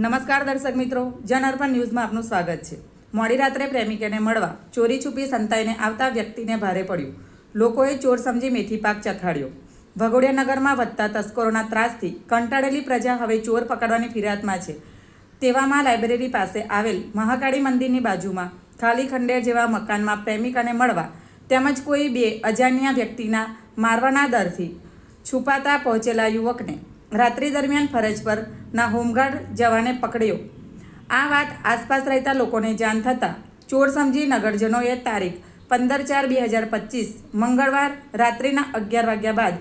નમસ્કાર દર્શક મિત્રો, જન અર્પણ ન્યૂઝમાં આપનું સ્વાગત છે. મોડી રાત્રે પ્રેમિકેને મળવા ચોરી છુપી સંતાઈને આવતા વ્યક્તિને ભારે પડ્યું. લોકોએ ચોર સમજી મેથી પાક ચખાડ્યો. ભગોડિયાનગરમાં વધતા તસ્કરોના ત્રાસથી કંટાળેલી પ્રજા હવે ચોર પકડવાની ફિરિયાદમાં છે. તેવામાં લાઇબ્રેરી પાસે આવેલ મહાકાળી મંદિરની બાજુમાં ખાલી ખંડેર જેવા મકાનમાં પ્રેમિકાને મળવા તેમજ કોઈ બે અજાણ્યા વ્યક્તિના મારવાના દરથી છુપાતા પહોંચેલા યુવકને રાત્રિ દરમિયાન ફરજ પરના હોમગાર્ડ જવાને પકડ્યો. આ વાત આસપાસ રહેતા લોકોને જાણ થતાં ચોર સમજી નગરજનોએ તારીખ પંદર ચાર બે હજાર પચીસ મંગળવાર રાત્રિના અગિયાર વાગ્યા બાદ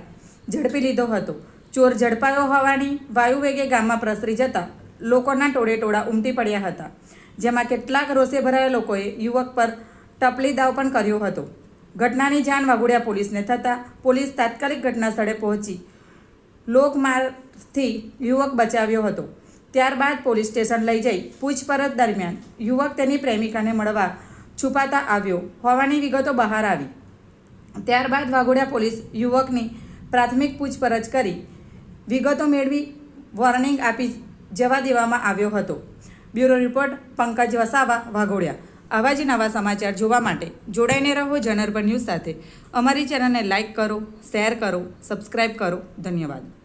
ઝડપી લીધો હતો. ચોર ઝડપાયો હોવાની વાયુવેગે ગામમાં પ્રસરી જતા લોકોના ટોળે ટોળા ઉમટી પડ્યા હતા, જેમાં કેટલાક રોષે ભરાયેલા લોકોએ યુવક પર ટપલી દાવ પણ કર્યો હતો. ઘટનાની જાણ વાઘોડિયા પોલીસને થતાં પોલીસ તાત્કાલિક ઘટના સ્થળે પહોંચી લોકમારથી યુવક બચાવ્યો હતો. ત્યારબાદ પોલીસ સ્ટેશન લઈ જઈ પૂછપરછ દરમિયાન યુવક તેની પ્રેમિકાને મળવા છુપાતા આવ્યો. હોવાની વિગતો બહાર આવી. ત્યારબાદ વાઘોડિયા પોલીસ યુવકની પ્રાથમિક પૂછપરછ કરી વિગતો મેળવી વોર્નિંગ આપી જવા દેવામાં આવ્યો હતો. Bureau report, Pankaj Vasava, Waghodia. આવા જ નવા સમાચાર જોવા માટે જોડાઈને રહો જનરપર ન્યૂઝ સાથે. અમારી ચેનલને લાઇક કરો, શેર કરો, સબસ્ક્રાઇબ કરો. ધન્યવાદ.